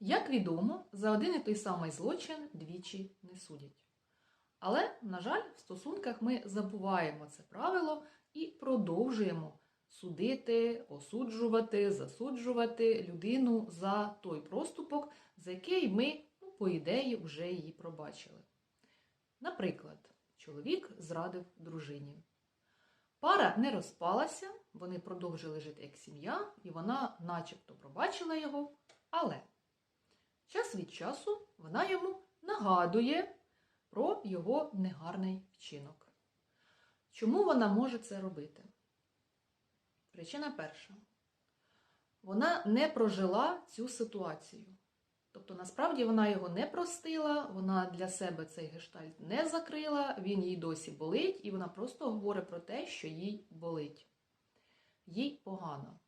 Як відомо, за один і той самий злочин двічі не судять. Але, на жаль, в стосунках ми забуваємо це правило і продовжуємо судити, осуджувати, засуджувати людину за той проступок, за який ми, ну, по ідеї, вже її пробачили. Наприклад, чоловік зрадив дружині. Пара не розпалася, вони продовжили жити як сім'я, і вона начебто пробачила його, але час від часу вона йому нагадує про його негарний вчинок. Чому вона може це робити? Причина перша. Вона не прожила цю ситуацію. Тобто, насправді вона його не простила, вона для себе цей гештальт не закрила, він їй досі болить, і вона просто говорить про те, що їй болить. Їй погано.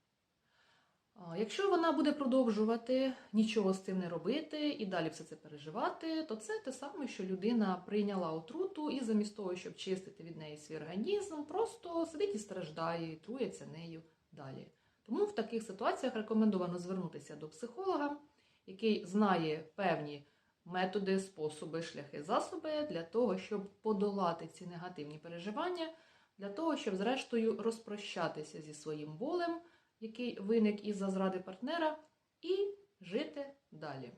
Якщо вона буде продовжувати нічого з цим не робити і далі все це переживати, то це те саме, що людина прийняла отруту і замість того, щоб чистити від неї свій організм, просто сидить і страждає, і трується нею далі. Тому в таких ситуаціях рекомендовано звернутися до психолога, який знає певні методи, способи, шляхи, засоби для того, щоб подолати ці негативні переживання, для того, щоб, зрештою, розпрощатися зі своїм болем який виник із-за зради партнера, і жити далі.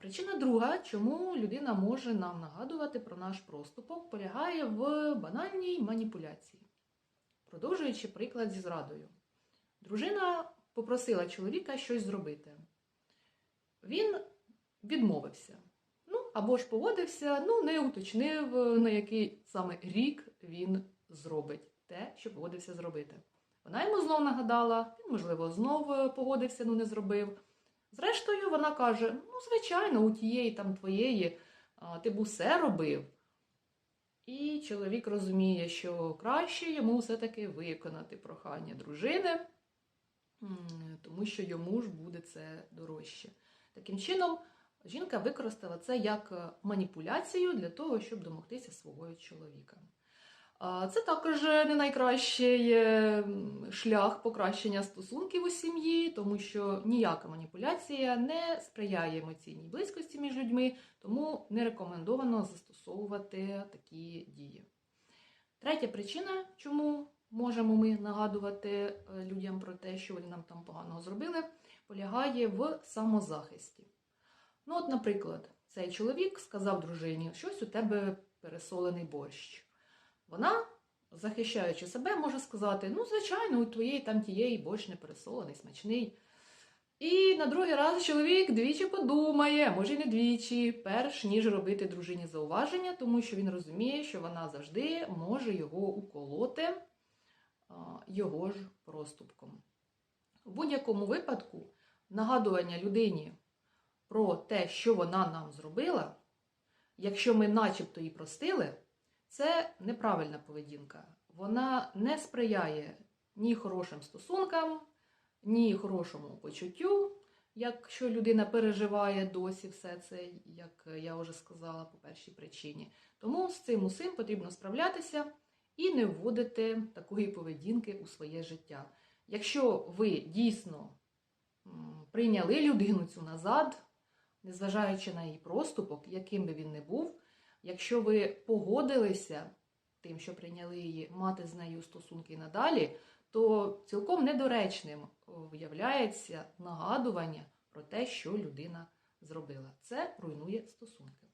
Причина друга, чому людина може нам нагадувати про наш проступок, полягає в банальній маніпуляції. Продовжуючи приклад зі зрадою. Дружина попросила чоловіка щось зробити. Він відмовився. Ну, або ж погодився, ну, не уточнив, на який саме рік він зробить те, що погодився зробити. Вона йому знов нагадала, він, можливо, знов погодився, ну не зробив. Зрештою, вона каже: ну, звичайно, у тієї там твоєї ти б усе робив. І чоловік розуміє, що краще йому все-таки виконати прохання дружини, тому що йому ж буде це дорожче. Таким чином, жінка використала це як маніпуляцію для того, щоб домогтися свого чоловіка. Це також не найкращий е, шлях покращення стосунків у сім'ї, тому що ніяка маніпуляція не сприяє емоційній близькості між людьми, тому не рекомендовано застосовувати такі дії. Третя причина, чому можемо ми нагадувати е, людям про те, що вони нам там поганого зробили, полягає в самозахисті. Ну, от, наприклад, цей чоловік сказав дружині, щось у тебе пересолений борщ. Вона, захищаючи себе, може сказати: ну, звичайно, у твоєї там тієї борщ не пересолений, смачний. І на другий раз чоловік двічі подумає, може й не двічі, перш ніж робити дружині зауваження, тому що він розуміє, що вона завжди може його уколоти його ж проступком. У будь-якому випадку нагадування людині про те, що вона нам зробила, якщо ми начебто її простили, це неправильна поведінка. Вона не сприяє ні хорошим стосункам, ні хорошому почуттю, якщо людина переживає досі все це, як я вже сказала по першій причині. Тому з цим усім потрібно справлятися і не вводити такої поведінки у своє життя. Якщо ви дійсно прийняли людину цю назад, незважаючи на її проступок, яким би він не був, якщо ви погодилися тим, що прийняли її мати з нею стосунки надалі, то цілком недоречним виявляється нагадування про те, що людина зробила. Це руйнує стосунки.